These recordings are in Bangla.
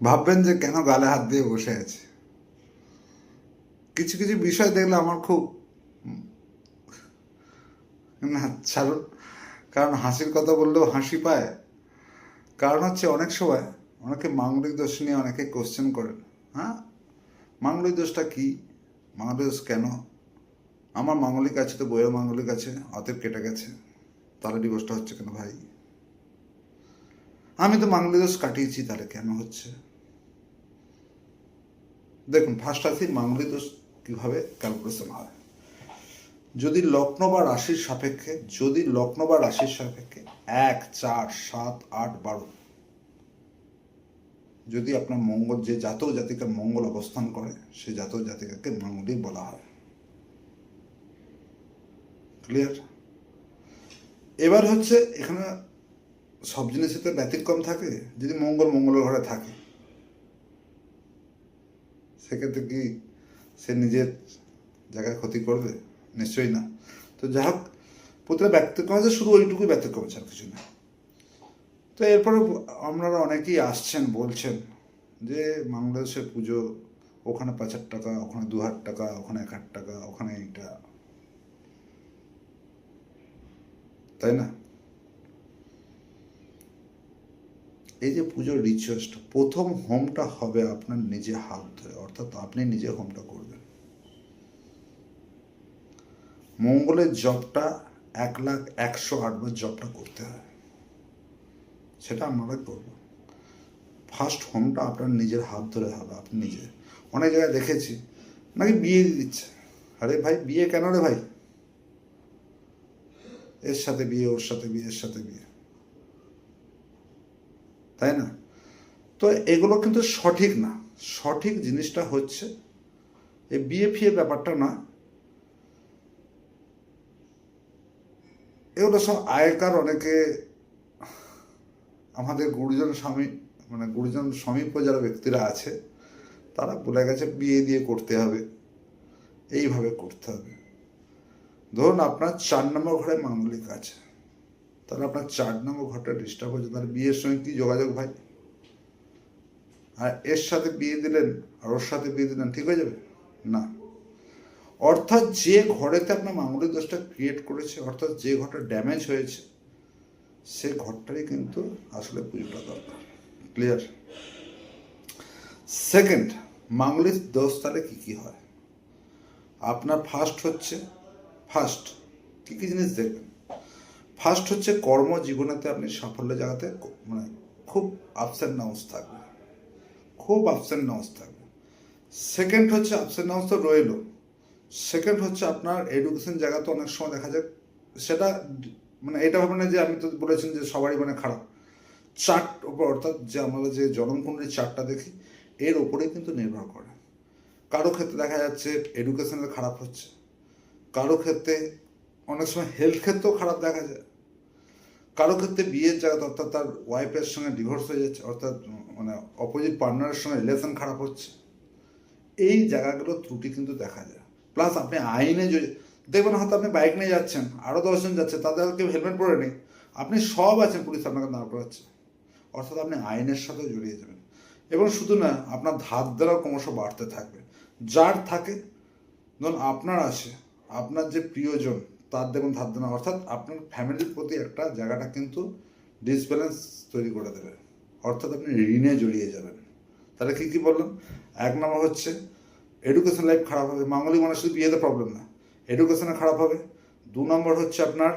ভাববেন যে কেন গালে হাত দিয়ে বসে আছে? কিছু কিছু বিষয় দেখলে আমার খুব ছাড়ুন কারণ হাসির কথা বললেও হাসি পায়। কারণ হচ্ছে অনেক সময় অনেকে মাঙ্গলিক দোষ নিয়ে অনেকে কোশ্চেন করেন হ্যাঁ? মাঙ্গলিক দোষটা কি? মাঙ্গলিক দোষ কেন? আমার মাঙ্গলিক আছে তো বইয়ের মাঙ্গলিক আছে, অতএব কেটে গেছে। তাহলে ডিভোর্সটা হচ্ছে কেন ভাই? আমি তো মাঙ্গলিক দোষ কাটিয়েছি, তাহলে কেন হচ্ছে? দেখুন ফার্স্ট আসি মাঙ্গলিক দোষ কীভাবে ক্যালকুলেশন হয় যদি লগ্ন বা রাশির সাপেক্ষে, যদি লগ্ন বা রাশির সাপেক্ষে এক, চার, সাত, আট, বারো, যদি আপনার মঙ্গল, যে জাতক জাতিকার মঙ্গল অবস্থান করে, সে জাতক জাতিকাকে মাঙ্গলিক বলা হয়। ক্লিয়ার এবার হচ্ছে এখানে সব জিনিসে তো ব্যতিক্রম থাকে। যদি মঙ্গল মঙ্গলের ঘরে থাকে সেক্ষেত্রে কি সে নিজের জায়গায় ক্ষতি করবে? নিশ্চয়ই না। তো যাই হোক প্রতিটা ব্যতিক্রম আছে শুধু ওইটুকুই ব্যতিক্রম আছে আর কিছু না। তো এরপরে আপনারা অনেকেই আসছেন, বলছেন যে বাংলাদেশের পুজো, ওখানে পাঁচ হাজার টাকা, ওখানে দু হাজার টাকা, ওখানে এক হাজার টাকা, ওখানে এইটা। তাই না? এই যে পুজোর রিচুয়ালসটা প্রথম হোমটা হবে আপনার নিজে হাত ধরে, অর্থাৎ আপনি নিজে হোমটা করবেন। মঙ্গলের জবটা এক লাখ একশো আটবার জবটা করতে হয়। সেটা আমরা করব। ফার্স্ট হোমটা আপনার নিজের হাত ধরে হবে, আপনি নিজে। অনেক জায়গায় দেখেছি, নাকি বিয়ে দিচ্ছে। আরে ভাই, বিয়ে কেন রে ভাই? এর সাথে বিয়ে, ওর সাথে বিয়ে, এর সাথে বিয়ে। তাই না? তো এগুলো কিন্তু সঠিক না। সঠিক জিনিসটা হচ্ছে, এই বিয়ে ফিয়ে ব্যাপারটা না, এগুলো সব আগেকার অনেকে, আমাদের গুরুজন স্বামী মানে গুরুজন সমীপ যারা ব্যক্তিরা আছে, তারা বলে গেছে বিয়ে দিয়ে করতে হবে, এইভাবে করতে হবে। ধরুন আপনার চার নম্বর ঘরে মাঙ্গলিক আছে। তাহলে আপনার চার নম্বর ঘরটা ডিস্টার্ব হচ্ছে তাহলে বিয়ের সঙ্গে কি যোগাযোগ ভাই? আর এর সাথে বিয়ে দিলেন, আর ওর সাথে বিয়ে দিলেন, ঠিক হয়ে যাবে? না। অর্থাৎ যে ঘরেতে আপনার মাঙ্গলিক দোষটা ক্রিয়েট করেছে, অর্থাৎ যে ঘরটা ড্যামেজ হয়েছে, সে ঘরটারই কিন্তু আসলে পুজোটা দরকার। ক্লিয়ার সেকেন্ড মাঙ্গলিক দোষ তাহলে কী কী হয়? আপনার ফার্স্ট হচ্ছে ফার্স্ট কী কী জিনিস দেখবেন? ফার্স্ট হচ্ছে কর্মজীবনেতে আপনি সাফল্য জায়গাতে মানে খুব আপস অ্যান্ড ডাউন্স থাকবে। খুব আপস অ্যান্ড ডাউন্স থাকবে। সেকেন্ড হচ্ছে আপস অ্যান্ড ডাউন্স তো রইল। সেকেন্ড হচ্ছে আপনার এডুকেশন জায়গাতে অনেক সময় দেখা যায় সেটা মানে এটা ভাবে না যে আমি তো বলেছেন যে সবারই মানে খারাপ। চার্ট ওপর অর্থাৎ যে আমরা যে জনমকুণ্ডলীর চার্টটা দেখি, এর ওপরেই কিন্তু নির্ভর করে। কারও ক্ষেত্রে দেখা যাচ্ছে এডুকেশনের খারাপ হচ্ছে। কারও ক্ষেত্রে অনেক সময় হেলথ ক্ষেত্রেও খারাপ দেখা যায়। কারও ক্ষেত্রে জায়গাতে অর্থাৎ তার ওয়াইফের সঙ্গে ডিভোর্স হয়ে যাচ্ছে, অর্থাৎ মানে অপোজিট পার্টনারের সঙ্গে রিলেশন খারাপ হচ্ছে। এই জায়গাগুলো ত্রুটি কিন্তু দেখা যায়। প্লাস আপনি আইনে যদি দেখবেন হয়তো আপনি বাইক নিয়ে যাচ্ছেন আরও দশজন যাচ্ছে, তাদের কেউ হেলমেট পরে নেই। আপনি সব আছেন, পুলিশ আপনাকে দাঁড় করাচ্ছে অর্থাৎ আপনি আইনের সাথে জড়িয়ে যাবেন। এবং শুধু না, আপনার ধার দেওয়াও ক্রমশ বাড়তে থাকবে। যার থাকে, ধরুন আপনার আসে, আপনার যে প্রিয়জন তার দেখুন ধার দেনা। অর্থাৎ আপনার ফ্যামিলির প্রতি একটা জায়গাটা কিন্তু ডিসব্যালেন্স তৈরি করে দেবে। অর্থাৎ আপনি ঋণে জড়িয়ে যাবেন। তাহলে কী কী বললাম এক নম্বর হচ্ছে এডুকেশন লাইফ খারাপ হবে। মাঙ্গলিক মানুষ শুধু বিয়েতে প্রবলেম না এডুকেশনে খারাপ হবে। দু নম্বর হচ্ছে আপনার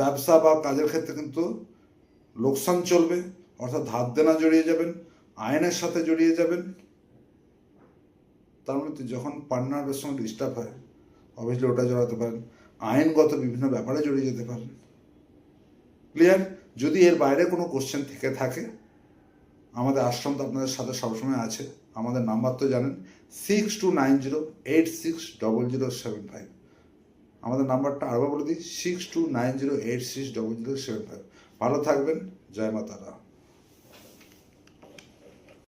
ব্যবসা বা কাজের ক্ষেত্রে কিন্তু লোকসান চলবে। অর্থাৎ ধার দেনা জড়িয়ে যাবেন, আইনের সাথে জড়িয়ে যাবেন। তার মধ্যে যখন পার্টনারের সঙ্গে ডিস্টার্ব হয় অবভিয়াসলি ওটা জড়াতে পারেন। আইনগত বিভিন্ন ব্যাপারে জড়িয়ে যেতে পারেন। ক্লিয়ার যদি এর বাইরে কোনো কোশ্চেন থেকে থাকে, আমাদের আশ্রম তো আপনাদের সাথে সবসময় আছে। আমাদের নাম্বার তো জানেন six two nine zero eight six double zero seven five আমাদের নাম্বারটা আরও বলে দিই six two nine zero eight six double zero seven five ভালো থাকবেন, জয় মাতারা।